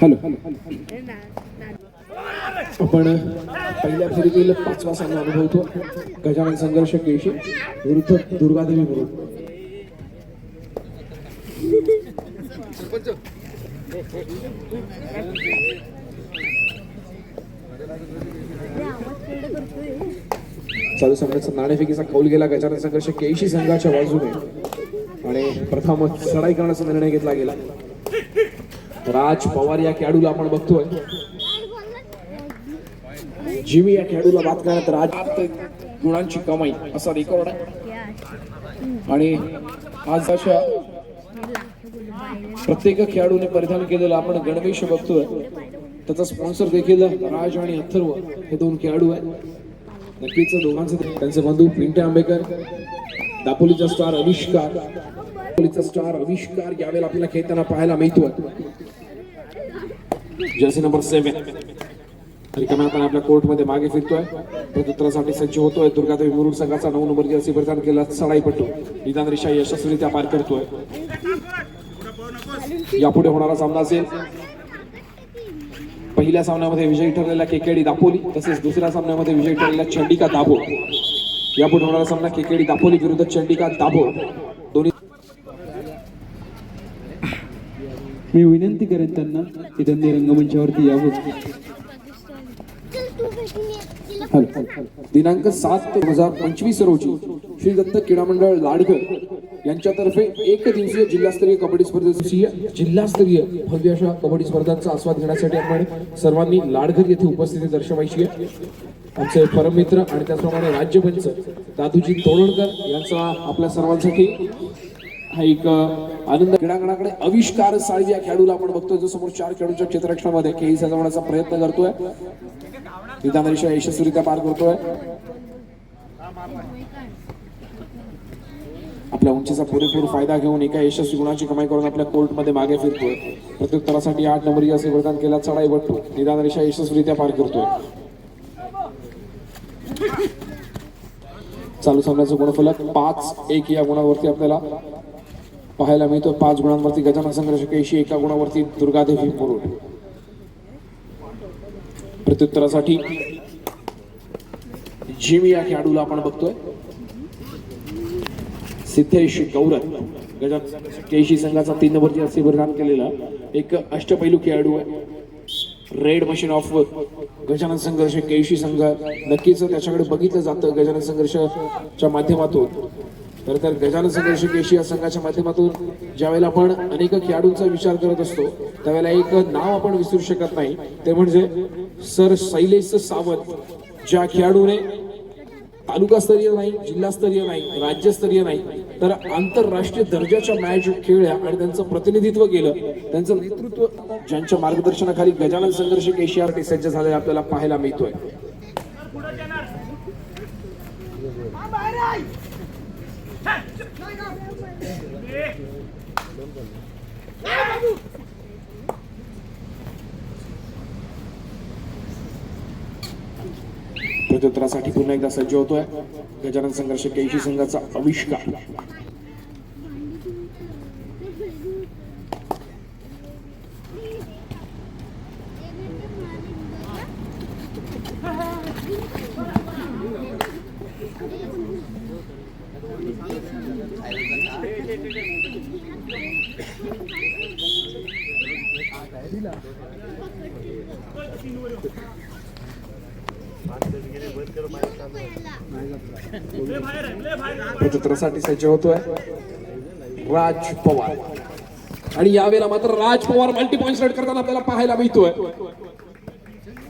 Hello आपण पहिल्या फेरीतील पाचवा सामना अनुभवतो. गजानन संघर्ष केशी विरुद्ध दुर्गादेवी बरोबर चालू सामन्याचा नाणेफेकीचा कौल गेला गजानन संघर्ष केशी संघाच्या बाजूने. आणि प्रथमच चढाई करण्याचा निर्णय घेतला गेला. राज पवार या खेळाडूला आपण बघतोय. जिमी या खेळाडूला बात करण्यात राज गुणांची कमाई असा रेकॉर्ड आहे. आणि आज अशा प्रत्येक खेळाडूने परिधान केलेलं आपण गणवेश बघतोय. त्याचा स्पॉन्सर देखील राज आणि अथर्व हे दोन खेळाडू आहेत. नक्कीच दोघांचे त्यांचे बंधू पिंटे आंबेकर दापोलीचा स्टार अविष्कार दापोलीचा स्टार अविष्कार यावेळेला आपल्याला खेळताना पाहायला मिळतोय. जर्सी नंबर सेव्हन रिकाम्या आपण आपल्या कोर्टमध्ये मागे फिरतोय. प्रत्युत्तरासाठी सज्ज होतोय. दुर्गादेवी मुरुड संघाचा नऊ नंबर जर्सी परिधान केला. सडाईपट्टू निदान रिषा यशस्वीरित्या पार करतोय. यापुढे होणारा सामना असेल. पहिल्या सामन्यामध्ये विजयी ठरलेला केकेडी दापोली तसेच दुसऱ्या सामन्यामध्ये विजयी ठरलेला चंडिका दाभोळ. यापुढे होणारा सामना केकेडी दापोली विरुद्ध चंडिका दाभोळ दोन्ही मी विनंती करेन त्यांना की त्यांनी रंगमंचावरती यावं. दिनांक सात दोन हजार पंचवीस रोजी श्री दत्त क्रीडा मंडळ लाडकर यांच्यातर्फे एक दिवसीय जिल्हास्तरीय कबड्डी स्पर्धेची जिल्हास्तरीय भव्य अशा कबड्डी स्पर्धांचा आस्वाद घेण्यासाठी आपण सर्वांनी लाडघर येथे उपस्थिती दर्शवायची आहे. आमचे परममित्र आणि त्याचप्रमाणे राज्यपंच दादूजी तोरणकर यांचा आपल्या सर्वांसाठी हा एक आनंद क्रीडांगणाकडे आविष्कार साळवी या खेळाडूला आपण बघतोय जो समोर चार खेळाडूच्या क्षेत्ररक्षणामध्ये खेळी सजवण्याचा प्रयत्न करतोय. निदान रिषा यशस्वीरित्या पार करतोय. आपल्या उंचीचा पुरेपूर फायदा घेऊन एका यशस्वी गुणाची कमाई करून आपल्या कोर्टमध्ये मागे फिरतोय. प्रत्युत्तरासाठी आठ नंबरी असे वरदान केला चढाई बटतो निदान रेषा यशस्वीरित्या पार करतोय. चालू सामन्याचं गुणफलक पाच एक या गुणावरती आपल्याला पाहायला मिळतो. पाच गुणांवरती गजानन संघर्ष केशी एका गुणावरती दुर्गादेवी मुरुड. प्रत्युत्तरासाठी जिमी या खेळाडूला आपण बघतोय. सिद्धेश गौरत गजानन केशी संघाचा तीन नंबरची असे परिधान केलेला एक अष्टपैलू खेळाडू आहे. Red machine of Gajanan Sangharsh Keshi संघ नक्कीच त्याच्याकडे बघितलं जातं गजानन संघर्षच्या माध्यमातून. तर तर गजानन संघर्ष केशी या संघाच्या माध्यमातून ज्यावेळेला आपण अनेक खेळाडूंचा विचार करत असतो त्यावेळेला एक नाव आपण विसरू शकत नाही. ते म्हणजे सर शैलेश सावंत ज्या खेळाडूने तालुकास्तरीय नाही जिल्हास्तरीय नाही राज्यस्तरीय नाही तर आंतरराष्ट्रीय दर्जाच्या मॅच खेळल्या आणि त्यांचं प्रतिनिधित्व केलं. त्यांचं नेतृत्व ज्यांच्या मार्गदर्शनाखाली गजानन संघर्ष एशियासाठी सज्ज झालेले आपल्याला पाहायला मिळतोय. प्रत्युत्तरासाठी पुन्हा एकदा सज्ज होतोय. गजानन संघर्ष केशी संघाचा आविष्कार. प्रत्युत्तरासाठी सज्ज होतोय. राज पवार. आणि यावेळेला मात्र Raj Pawar multi point set करताना आपल्याला पाहायला मिळतोय.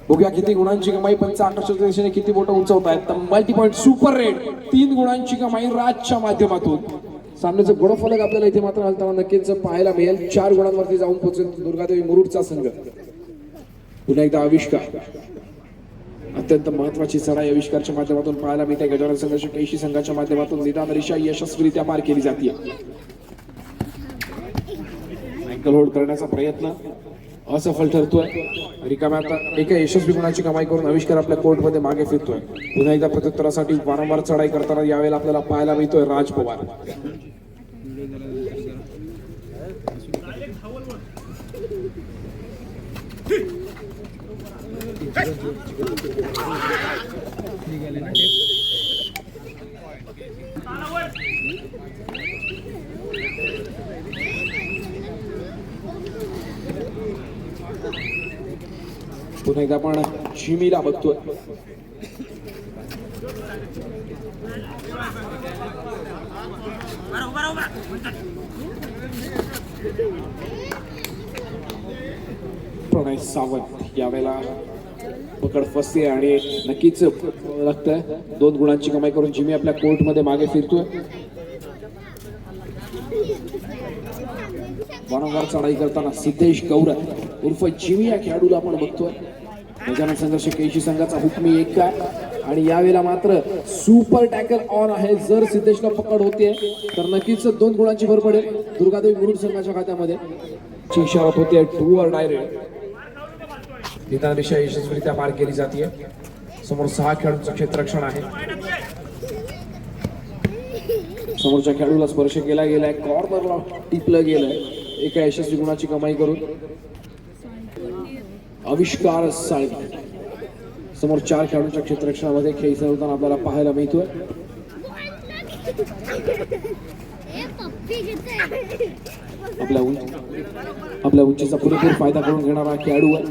बघूया किती गुणांची कमाई पंच आकर्षक दिशेने किती मोठं उंचवत आहेत तर मल्टी पॉईंट सुपर रेड तीन गुणांची कमाई राजच्या माध्यमातून. सामन्याचं गुणफलक आपल्याला इथे मात्र हलताना नक्कीच पाहायला मिळेल. चार गुणांवरती जाऊन पोहोचेल दुर्गादेवी मुरुडचा संघ. पुन्हा एकदा आविष्कार. अत्यंत महत्वाची चढाई आविष्कारच्या माध्यमातून पाहायला मिळते. गजानन संघर्ष केशी संघाच्या माध्यमातून निदान रेषा यशस्वीरित्या पार केली जाते अँकल होल्ड करण्याचा प्रयत्न. असफल ठरतोय. रिकाम्या आता एका यशस्वी गुणाची कमाई करून आविष्कार आपल्या कोर्टमध्ये मागे फिरतोय. पुन्हा एकदा प्रत्युत्तरासाठी वारंवार चढाई करताना यावेळेला आपल्याला पाहायला मिळतोय राज पवार. पुन्हा एकदा आपण जिमीला बघतोय. प्रणय सावंत यावेळेला पकड फसते आणि नक्कीच लागतंय. दोन गुणांची कमाई करून जिमी आपल्या कोर्टमध्ये मागे फिरतोय. वारंवार चढाई करताना सिद्धेश गौरव उर्फ जिमी या खेळाडूला आपण बघतोय. गजानन संघर्ष केशी संघाचा हुकमी एक का आणि यावेळेला मात्र सुपर टॅकल ऑन आहे. जर सिद्धेशला पकड होते तर नक्कीच दोन गुणांची भर पडेल दुर्गादेवी मुरुड संघाच्या खात्यामध्ये. ची होते टू और डायरेक्ट निदान यशस्वीरित्या पार केली जाते समोर सहा खेळाडूंचं क्षेत्ररक्षण आहे. समोरच्या खेळाडूला स्पर्श केला गेलाय. कॉर्नरला टिपलं गेलंय. एका यशस्वी गुणाची कमाई करून. आविष्कार साळवी समोर चार खेळाडूंच्या क्षेत्ररक्षणामध्ये खेळ होताना आपल्याला पाहायला मिळतोय. आपल्या उंच आपल्या उंचीचा पुरेपूर फायदा करून घेणारा खेळाडू आहे.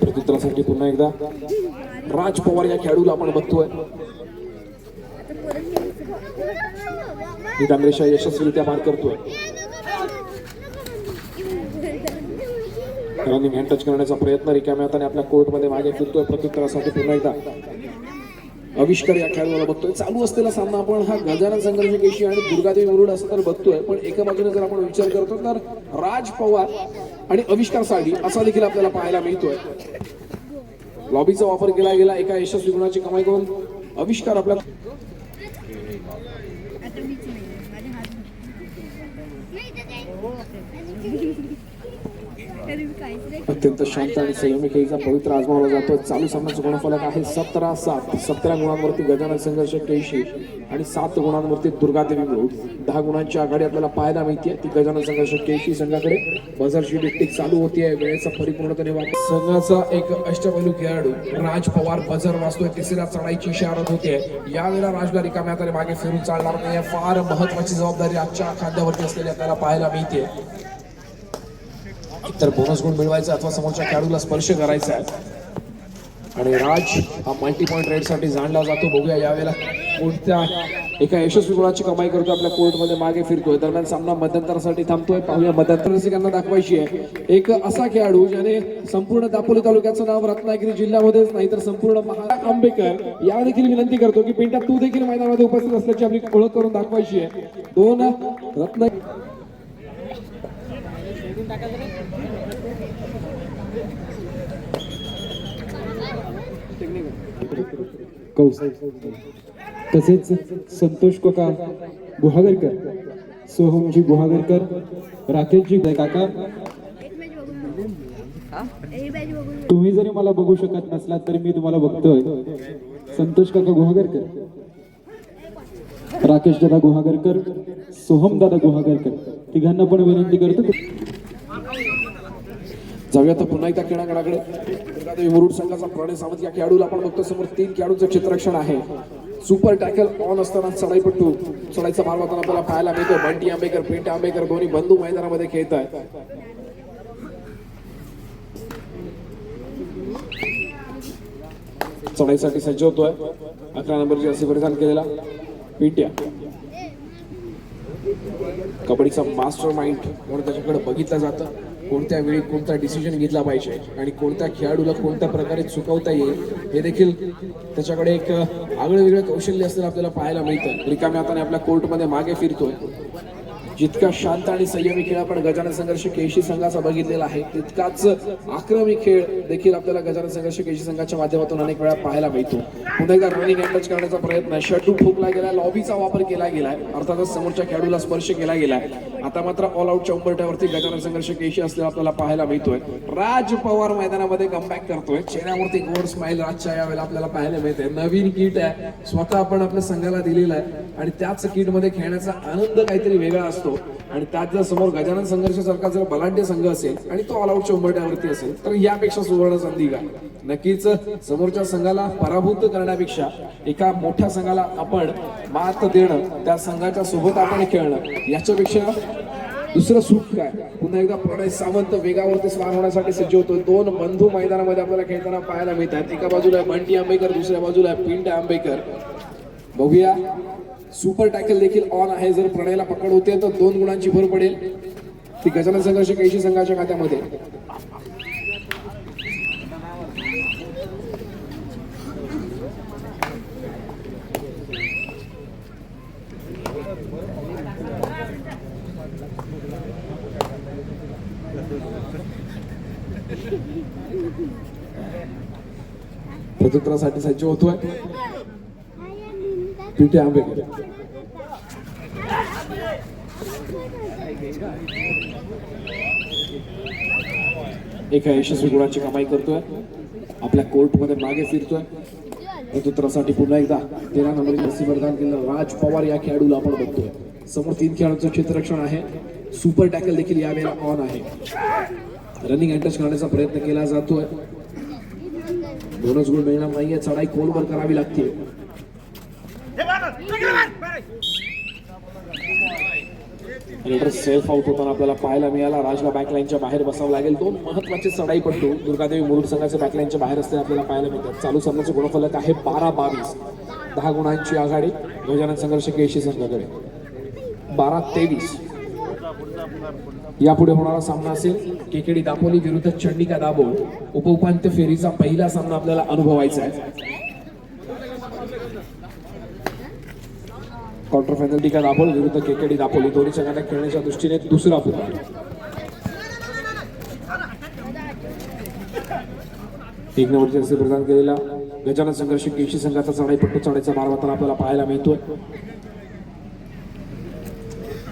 प्रत्युत्तरासाठी पुन्हा एकदा. राज पवार या खेळाडूला आपण बघतोय. मी रेषा यशस्वीरित्या पार करतोय. रनिंग हँड टच करण्याचा प्रयत्न रिकाम्या हाताने आपल्या कोर्टमध्ये मागे फिरतोय. प्रत्युत्तरासाठी पुन्हा एकदा. आविष्कार या खेळाडूला बघतोय. चालू असलेला सामना आपण हा गजानन संघर्ष केशी आणि दुर्गादेवी मुरुड असं तर बघतोय. पण एका बाजूने जर आपण विचार करतो तर राज पवार आणि आविष्कार साडी असा देखील आपल्याला पाहायला मिळतोय. लॉबीचा वापर केला गेला एका यशस्वी गुणाची कमाई करून. आविष्कार आपल्या आता मीच नाही माझे हात नाही तर तरी मी काहीच नाही अत्यंत शांत आणि संयमी खेळीचा पवित्र आजमावला जातो चालू सामन्याचा गुणफलक आहे सतरा सात. सतरा गुणांवरती गजानन संघर्ष केशी आणि सात गुणांवरती दुर्गादेवी मिळून दहा गुणांची आघाडी आपल्याला पाहायला मिळते ती गजानन संघर्ष केसी संघाकडे. बझरची टिकटिक चालू आहे वेळेचा परिपूर्णतेने वापर. संघाचा एक अष्टपैलू खेळाडू राज पवार बझर वाचतोय तिसऱ्या चढाईची इशारत होते यावेळेला राजला रिकाम्या हाताने मागे फिरून चालणार नाही फार महत्वाची जबाबदारी आजच्या खांद्यावरती असलेली आपल्याला पाहायला मिळते तर बोनस गुण मिळवायचा अथवा समोरच्या खेळाडूला स्पर्श करायचा आहे. आणि राज हा मल्टी पॉईंट रेडसाठी जाणला जातो. बघूया यावेळेला कोणत्या एका यशस्वी गुणाची कमाई करतो आपल्या कोर्टमध्ये मागे फिरतोय. दरम्यान सामना मध्यंतरासाठी थांबतोय. पाहूया मध्यंतरसिकांना दाखवायची आहे. एक असा खेळाडू ज्याने संपूर्ण दापोली तालुक्याचं नाव रत्नागिरी जिल्ह्यामध्येच नाही तर संपूर्ण महा आंबेकर या देखील विनंती करतो की पिंटा तू देखील मैदानामध्ये उपस्थित असल्याची आपली ओळख करून दाखवायची आहे. दोन रत्नागिरी कौस। तसेच संतोष काका गुहागरकर सोहमजी गुहागरकर राकेशजी काका। तुम्ही जरी मला बघू शकत नसलात तरी मी तुम्हाला बघतोय. संतोष काका गुहागरकर राकेश दादा गुहागरकर सोहम दादा गुहागरकर. तिघांना पण विनंती करतो. जाऊया तर पुन्हा एकदा खेळाकडे मुरुड संघाचा प्रणय सावंत या खेळाडूला आपण बघतो समोर तीन खेळाडूंचं क्षेत्ररक्षण आहे. सुपर टॅकल ऑन असताना चढाईपट्टू चढाईचा माल होताना आपल्याला पाहायला मिळतो बंटी आंबेकर पेंट आंबेकर दोन्ही बंधू मैदानामध्ये खेळत आहेत. चढाईसाठी सज्ज होतोय. अकरा नंबरची असे परिधान केलेला पिंट्या. कबड्डीचा मास्टर माइंड म्हणून त्याच्याकडे बघितलं जातं. कोणत्या वेळी कोणता डिसिजन घेतला पाहिजे आणि कोणत्या खेळाडूला कोणत्या प्रकारे चुकवता येईल हे देखील त्याच्याकडे एक आगळं वेगळं कौशल्य असताना आपल्याला पाहायला मिळतं. रिकाम्या हाताने आपल्या कोर्टमध्ये मागे फिरतोय. जितका शांत आणि संयमी खेळ आपण गजानन संघर्ष केशी संघाचा बघितलेला आहे तितकाच आक्रमी खेळ देखील आपल्याला गजानन संघर्ष केशी संघाच्या माध्यमातून अनेक वेळा पाहायला मिळतो. पुन्हा एकदा रनिंग अटॅच करण्याचा प्रयत्न शटू ठोकला गेला लॉबीचा वापर केला गेलाय. अर्थातच समोरच्या खेळाडूला स्पर्श केला गेलाय. आता मात्र ऑल आउटच्या उंबरट्यावरती गजानन संघर्ष केशी असलेला आपल्याला पाहायला मिळतोय. राज पवार मैदानामध्ये कमबॅक करतोय. चेहऱ्यावरती गोड स्माइल राजच्या यावेळेला आपल्याला पाहायला मिळते नवीन किट आहे. स्वतः आपण आपल्या संघाला दिलेला आहे. आणि त्याच किटमध्ये खेळण्याचा आनंद काहीतरी वेगळा असतो. आणि त्यात जर समोर गजानन संघर्ष सारखा जर बलाढ्य संघ असेल आणि तो ऑल आउटच्या उंबरट्यावरती असेल तर यापेक्षा सुवर्ण संधी काय नक्कीच समोरच्या संघाला पराभूत करण्यापेक्षा एका मोठ्या संघाला आपण मात देणं त्या संघाच्या सोबत आपण खेळणं याच्यापेक्षा दुसरं सुख काय? पुन्हा एकदा प्रणय सावंत वेगावरती स्वार होण्यासाठी सज्ज होतो दोन बंधू मैदानामध्ये आपल्याला खेळताना पाहायला मिळतात. एका बाजूला आहे बंटी आंबेकर दुसऱ्या बाजूला आहे पिंट आंबेकर. बघूया. सुपर टॅकल देखील ऑन आहे. जर प्रणयला पकड होते तर दोन गुणांची भर पडेल. ती गजानन संघर्ष कैशी संघाच्या खात्यामध्ये. प्रत्युत्तरासाठी सज्ज होतोय पिंटे आंबेकर एका यशस्वी गुणाची कमाई करतोय. आपल्या कोर्टमध्ये मागे फिरतोय. प्रत्युत्तरासाठी पुन्हा एकदा तेरा नंबर जर्सी प्रदान केलं. राज पवार या खेळाडूला आपण बघतोय. समोर तीन खेळाडूंचं क्षेत्ररक्षण आहे. सुपर टॅकल देखील यावेळेला ऑन आहे. रनिंग अटॅच करण्याचा प्रयत्न केला जातोय. दोनच गुण मिळणार नाहीये चढाई खोलवर करावी लागते. सेल्फ आउट होताना आपल्याला पाहायला मिळाला. राजला बॅकलाईनच्या बाहेर बसावं लागेल. दोन महत्त्वाचे चढाई पडतो दुर्गादेवी मुरुड संघाच्या बॅकलाईनच्या बाहेर असते आपल्याला पाहायला मिळतात. चालू सामन्याचं गुणफलक आहे बारा बावीस. दहा गुणांची आघाडी. गजानन संघर्ष केशी संघाकडे. बारा तेवीस. यापुढे होणारा सामना असेल. केकेडी दापोली विरुद्ध चंडिका दाबोळ उपउपांत्य फेरीचा पहिला सामना आपल्याला अनुभवायचा आहे. क्वार्टर फायनल टिका दापोली विरुद्ध केकेडी दापोली. दोन्ही संघांना खेळण्याच्या दृष्टीने दुसरा पुरा एक नंबर जर्सी प्रदान केलेला. गजानन संघर्ष केशी संघाचा चढाईपट्टू चढायचा मारवाताना आपल्याला पाहायला मिळतोय.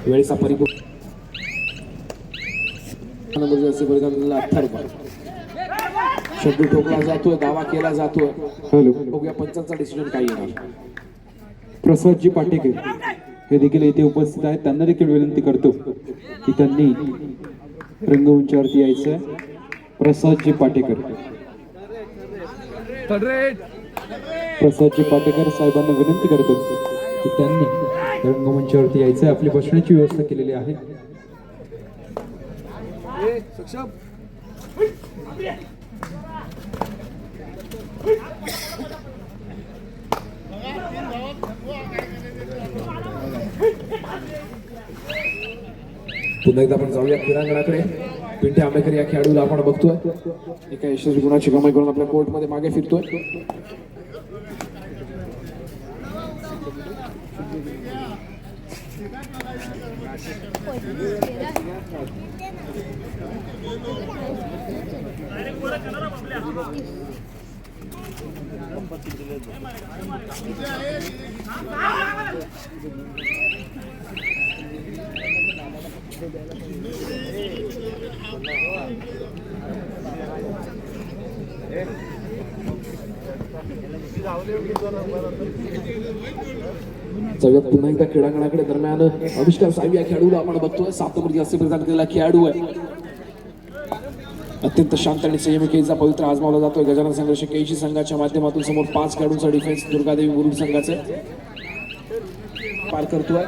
वेळेचा परिपूर्ण नंबर जर्सी प्रदान केलेला अथर्व. शब्द ठोकला जातोय दावा केला जातोय. हॅलो. बघूया पंचांचा डिसिजन काय येणार. प्रसादजी पाटेकर हे देखील येथे उपस्थित आहेत. त्यांना देखील विनंती करतो की त्यांनी रंगमंचावरती यायचं आहे प्रसादजी पाटेकर. प्रसादजी पाटेकर साहेबांना विनंती करतो की त्यांनी रंगमंचावरती यायचं आपली बसण्याची व्यवस्था केलेली आहे. पुन्हा एकदा आपण जाऊया क्रीडांगणाकडे. पिंटे आंबेकर या खेळाडूला आपण बघतोय. एका यशस्वी गुणाची कमाई करून आपल्या कोर्टमध्ये मागे फिरतोय. ಇದು ಅವಲೇ जाऊयात पुन्हा एकदा क्रीडांगणाकडे दरम्यान अविष्कार साहेब या खेळाडूला आपण बघतोय. सात असे प्रदान केलेला खेळाडू आहे. अत्यंत शांत आणि संयमी केचा पवित्र आजमावला जातोय. गजानन संघर्ष केशी संघाच्या माध्यमातून समोर पाच खेळाडूंचा डिफेन्स दुर्गादेवी मुरुड संघाचे पार करतोय.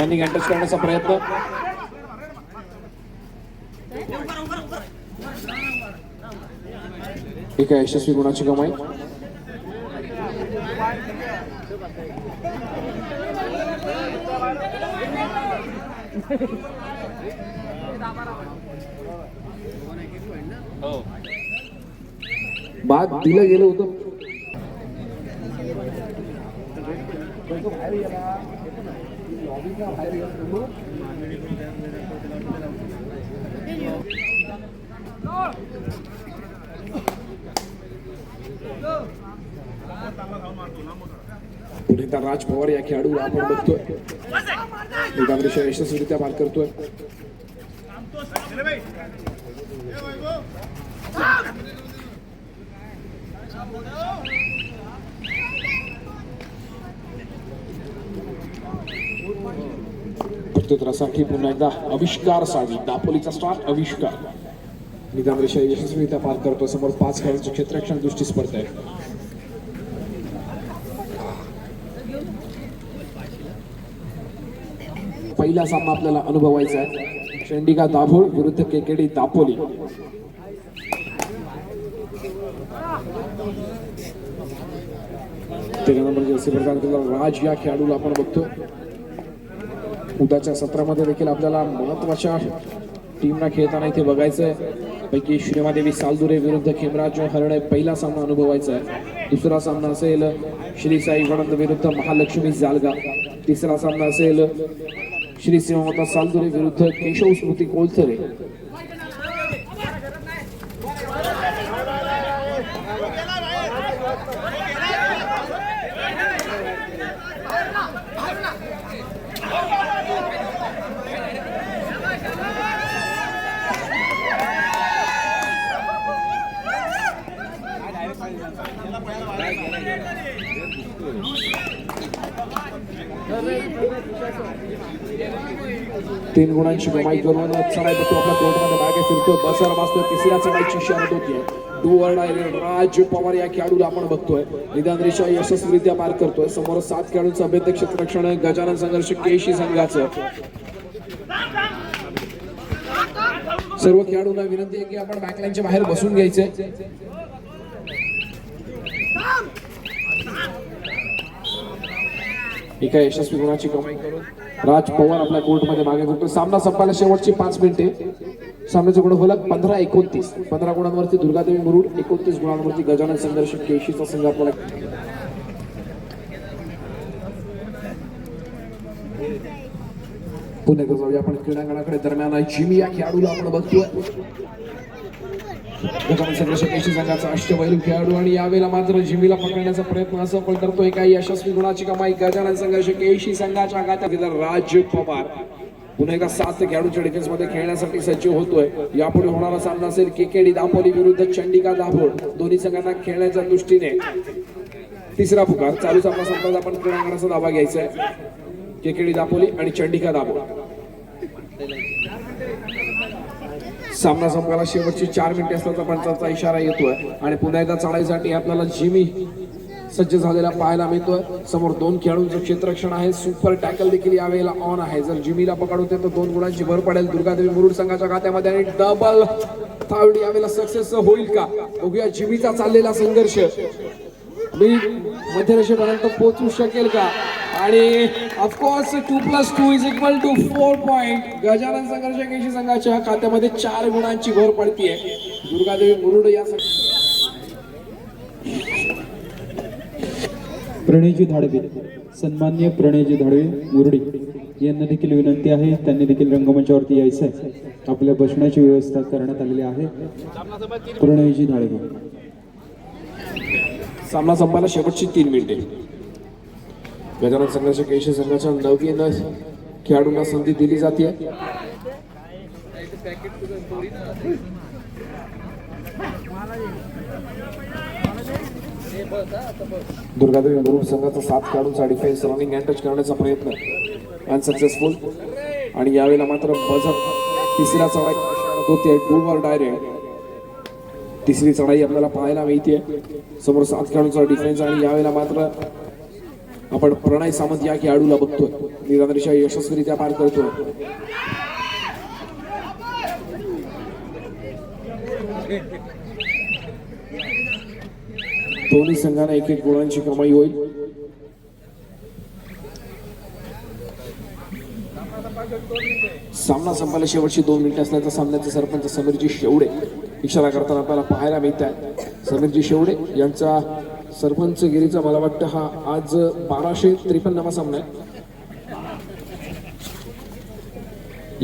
रनिंग अटॅच करण्याचा प्रयत्न. एका यशस्वी गुणाची कमाई. हो. बाद दिलं गेलं होतं. पुढे एकदा राज पवार या खेळाडूला आपण बघतोय. निदानरेषा यशस्वीरित्या पार करतोय. प्रत्युत्तरासाठी पुन्हा एकदा आविष्कार सावी दापोलीचा स्टार आविष्कार. निदान रेषा यशस्वीरित्या पार करतो समोर पाच खेळाडूंची क्षेत्ररक्षण दृष्टी स्पर्धा आहे पहिला सामना आपल्याला अनुभवायचा आहे. चंडिका दाभोळ विरुद्ध केकेडी दापोली. प्रकार राज या खेळाडूला आपण बघतो उद्याच्या सत्रामध्ये देखील आपल्याला महत्त्वाच्या टीमना खेळताना इथे बघायचं आहे पैकी श्रीमादेवी सालदुरे विरुद्ध खेमराज हरणे पहिला सामना अनुभवायचा आहे. दुसरा सामना असेल श्री साई वणंद विरुद्ध महालक्ष्मी जालगा. तिसरा सामना असेल श्री सिंहमाता सालदुरे विरुद्ध केशव स्मृती कोलथरे तीन गुणांची कमाई करून चढाई बघतो आपल्या कोर्टमध्ये मागे फिरतो. बसर वाचतो तिसऱ्या चढाईची शर्यत होतीये डुअर राज पवार या खेळाडूला आपण बघतोय. निदान रेषा यशस्वीरित्या पार करतोय. समोर सात खेळाडूंचं अभेद्य क्षेत्ररक्षण गजानन संघर्ष केशी संघाचं. सर्व खेळाडूंना विनंती आहे की आपण बॅकलाईनच्या बाहेर बसून घ्यायचे एका यशस्वी गुणाची कमाई करून राज पवार आपल्या कोर्टमध्ये मागे फिरतो सामना संपायला शेवटची पाच मिनिटे. सामन्याचे गुण फलक पंधरा एकोणतीस. पंधरा गुणांवरती दुर्गादेवी मुरुड एकोणतीस गुणांवरती गजानन संघर्ष केशीचा संघ आपल्याला पुन्हा जाऊया आपण क्रीडांगणाकडे. दरम्यान जिमी या खेळाडूला आपण बघतोय. संघर्ष संघाचा अष्टपैलू खेळाडू आणि यावेळेला मात्र जिमीला पकडण्याचा प्रयत्न असफल करतोय काही यशस्वी गुणाची कमाई गजानन संघर्ष केशी संघाच्या खात्यात. गेला राज पवार. पुन्हा एकदा सात खेळाडूच्या डिफेन्समध्ये खेळण्यासाठी सज्ज होतोय. यापुढे होणारा सामना असेल केकेडी दापोली विरुद्ध चंडिका दाभोळ. दोन्ही संघांना खेळण्याच्या दृष्टीने तिसरा पुकार. चालू सामना संपत आपण क्रीडांगणाचा दावा घ्यायचा आहे. केकेडी दापोली आणि चंडिका दाभोळ. सामना संपायला शेवटची चार मिनिटे असल्याचा पंचाचा इशारा येतोय. आणि पुन्हा एकदा चढाईसाठी आपल्याला जिमी सज्ज झालेला पाहायला मिळतोय. समोर दोन खेळाडूंचं क्षेत्ररक्षण आहे. सुपर टॅकल देखील यावेळेला ऑन आहे. जर जिमीला पकडवते तर दोन गुणांची भर पडेल. दुर्गादेवी मुरुड संघाच्या खात्यामध्ये आणि डबल थावडी यावेळेला सक्सेस होईल का? बघूया जिमीचा चाललेला संघर्ष. मी मध्यरेषेपर्यंत पोहोचू शकेल का? आणि of course two plus two is equal to four point Gajanan Sangharsh Keshi संघाच्या खात्यामध्ये चार गुणांची भर पडतीये. दुर्गादेवी मुरुड या प्रणयजी धाडवे. सन्मान्य प्रणयजी धाडवे मुरडी. यांना देखील विनंती आहे त्यांनी देखील रंगमंचावरती यायचं आहे आपल्या बसण्याची व्यवस्था करण्यात आलेली आहे. प्रणयजी धाडवे. सामना संपायला शेवटची तीन मिनिटे. गजानन संघर्ष केशी संघाच्या नवीन खेळाडूंना संधी दिली जाते. दुर्गादेवी ग्रुप संघाचा सात खेळाडूंचा डिफेन्स रनिंग अँड टच करण्याचा प्रयत्न अनसक्सेसफुल आणि यावेळेला मात्र बजर तिसऱ्या चढाई होते टूवर डायरेक्ट तिसरी चढाई आपल्याला पाहायला मिळते. समोर सात खेळाडूंचा डिफेन्स आणि यावेळेला मात्र आपण प्रणय सामंत या खेळाडूला बघतोय. निरांतरिशा यशस्वीरित्या पार करतोय. दोन्ही संघांना एक एक गुणांची कमाई होईल. सामना संपायला शेवटची दोन मिनिटं असल्याचा सामन्याचे सरपंच समीरजी शेवडे. इशारा करताना आपल्याला पाहायला मिळत आहे समीरजी शेवडे यांचा सरपंच गिरीचा मला वाटतं हा आज बाराशे त्रेपन्नावा सामना आहे.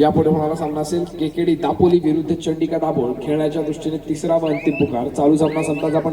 यापुढे होणारा सामना असेल केकेडी दापोली विरुद्ध चंडिका दाभोळ. खेळण्याच्या दृष्टीने तिसरा व अंतिम पुकार. चालू सामना संतांचा पण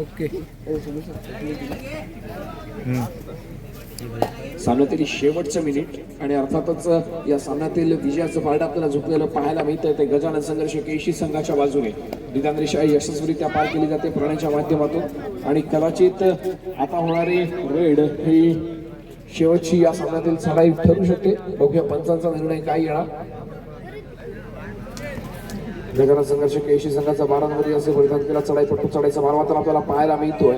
ओके. सामन्यातील शेवटचं मिनिट आणि अर्थातच या सामन्यातील विजयाचं पारडं आपल्याला झुकलेलं पाहायला मिळतंय. ते गजानन संघर्ष केशी संघाच्या बाजूने. निदान रेषा यशस्वीरित्या पार केली जाते प्रणयच्या माध्यमातून. आणि कदाचित आता होणारी रेड ही शेवटची या सामन्यातील चढाई ठरू शकते. बघूया पंचांचा निर्णय काय येणार. गजानन संघर्ष केशी संघाचा बारांमध्ये असे परिधान केला. चढाई पटू चढाईचा मार आपल्याला पाहायला मिळतोय.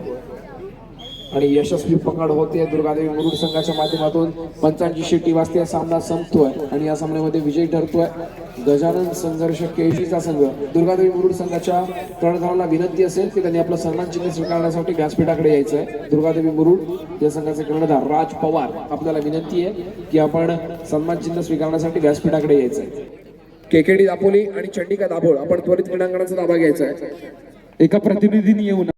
आणि यशस्वी पकड होते दुर्गादेवी मुरुड संघाच्या माध्यमातून. पंचांची शिट्टी वाजते सामना संपतोय आणि या सामन्यामध्ये विजयी ठरतोय. गजानन संघर्ष केळशीचा संघ. दुर्गादेवी मुरुड संघाच्या कर्णधाराला विनंती असेल की त्यांनी आपलं सन्मान चिन्ह स्वीकारण्यासाठी व्यासपीठाकडे यायचं आहे दुर्गादेवी मुरुड या संघाचे कर्णधार राज पवार. आपल्याला विनंती आहे की आपण सन्मान चिन्ह स्वीकारण्यासाठी व्यासपीठाकडे यायचं आहे केकेडी दापोली आणि चंडिका दाभोळ. आपण त्वरित क्रीडांगणाचा ताबा घ्यायचा आहे. एका प्रतिनिधीने येऊन